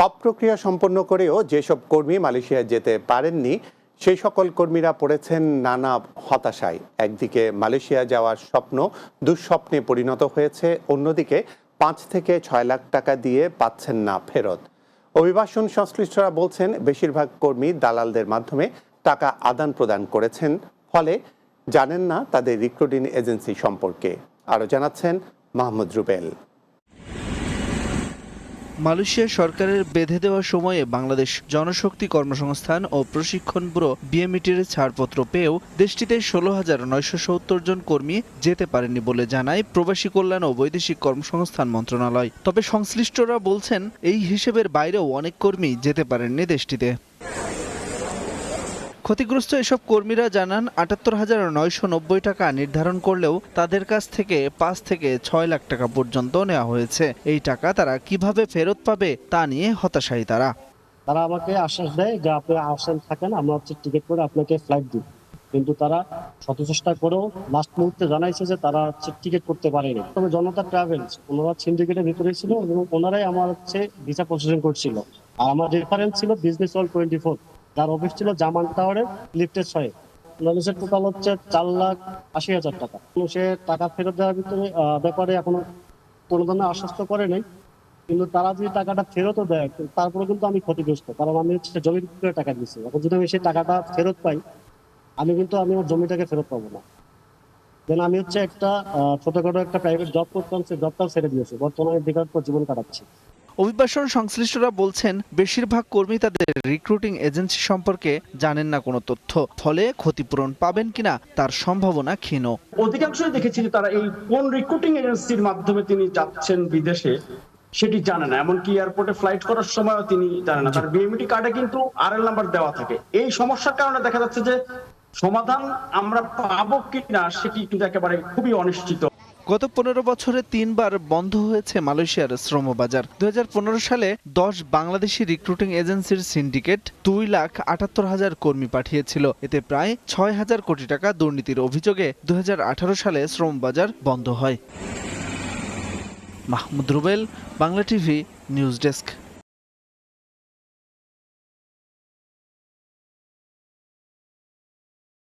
সব প্রক্রিয়া সম্পন্ন করেও যেসব কর্মী মালয়েশিয়ায় যেতে পারেননি, সেই সকল কর্মীরা পড়েছেন নানা হতাশায়। একদিকে মালয়েশিয়া যাওয়ার স্বপ্ন দুঃস্বপ্নে পরিণত হয়েছে, অন্যদিকে পাঁচ থেকে ছয় লাখ টাকা দিয়ে পাচ্ছেন না ফেরত। অভিবাসন সংশ্লিষ্টরা বলছেন, বেশিরভাগ কর্মী দালালদের মাধ্যমে টাকা আদান প্রদান করেছেন, ফলে জানেন না তাদের রিক্রুটিং এজেন্সি সম্পর্কে। আরও জানাচ্ছেন মাহমুদ রুবেল। মালয়েশিয়া সরকারের বেঁধে দেওয়া সময়ে বাংলাদেশ জনশক্তি কর্মসংস্থান ও প্রশিক্ষণ ব্যুরো বিএমইটির ছাড়পত্র পেয়েও দেশটিতে ষোলো হাজার নয়শো সত্তর জন কর্মী যেতে পারেনি বলে জানায় প্রবাসী কল্যাণ ও বৈদেশিক কর্মসংস্থান মন্ত্রণালয়। তবে সংশ্লিষ্টরা বলছেন, এই হিসেবের বাইরেও অনেক কর্মী যেতে পারেননি দেশটিতে। ক্ষতিগ্রস্ত এসব কর্মীরা জানান, আটাত্তর হাজার নয়শো নব্বই টাকা নির্ধারণ করলেও তাদের কাছ থেকে পাঁচ থেকে ছয় লাখ টাকা পর্যন্ত নেওয়া হয়েছে। এই টাকা তারা কীভাবে ফেরত পাবে তা নিয়ে হতাশায়ী তারা। তারা আমাকে আশ্বাস দেয় যে আপনি আশ্বাস থাকেন, আমরা হচ্ছে টিকিট করে আপনাকে ফ্লাইট দিই কিন্তু তারা শত চেষ্টা করেও লাস্ট মুহূর্তে জানাইছে যে তারা হচ্ছে টিকিট করতে পারেনি। তবে জনতা ট্রাভেলস ওনারা সিন্ডিকেটের ভিতরে ছিল এবং ওনারাই আমার হচ্ছে ভিসা প্রসেসিং করছিল। আর আমার রেফারেন্স ছিল বিজনেস ওয়ার্ল্ড টোয়েন্টি ফোর যার অফিস ছিল জামান টাওয়ারের লিফটের ছয়ে। মানুষের টোটাল হচ্ছে চার লাখ আশি হাজার টাকা। সে টাকা ফেরত দেওয়ার ভিতরে ব্যাপারে এখনও কোনো ধরনের আশ্বস্ত করে নাই। কিন্তু তারা যদি টাকাটা ফেরতও দেয় তারপরে কিন্তু আমি ক্ষতিগ্রস্ত। কারণ আমি হচ্ছে জমির উপরে টাকা দিচ্ছি এখন যদি আমি সেই টাকাটা ফেরত পাই, আমি কিন্তু, আমি আমার জমিটাকে ফেরত পাবো না। যেন আমি হচ্ছে একটা ছোটখাটো একটা প্রাইভেট জব করতাম, সেই জবটাও ছেড়ে দিয়েছি। বর্তমানে বেকার জীবন কাটাচ্ছি। অভিবাসন সংশ্লিষ্টরা বলছেন, বেশিরভাগ কর্মী তাদের রিক্রুটিং এজেন্সি সম্পর্কে জানেন না কোনো তথ্য। ফলে ক্ষতিপূরণ পাবেন কিনা, তার সম্ভাবনা ক্ষীণ। অধিকাংশই দেখেছি যে তারা এই কোন রিক্রুটিং এজেন্সির মাধ্যমে তিনি যাচ্ছেন বিদেশে, সেটি জানে না। এমনকি এয়ারপোর্টে ফ্লাইট করার সময়ও তিনি জানেন না। তার বিএমটি কার্ডে কিন্তু আর এল নাম্বার দেওয়া থাকে। এই সমস্যার কারণে দেখা যাচ্ছে যে, সমাধান আমরা পাবো কিনা, সেটি কিন্তু একেবারে খুবই অনিশ্চিত। গত পনেরো বছরে তিনবার বন্ধ হয়েছে মালয়েশিয়ার শ্রমবাজার। দু হাজার পনেরো সালে দশ বাংলাদেশি রিক্রুটিং এজেন্সির সিন্ডিকেট দুই লাখ আটাত্তর হাজার কর্মী পাঠিয়েছিল। এতে প্রায় ছয় হাজার কোটি টাকা দুর্নীতির অভিযোগে দু হাজার আঠারো সালে শ্রমবাজার বন্ধ হয়। Mahmud Rubel, Bangla TV, news desk.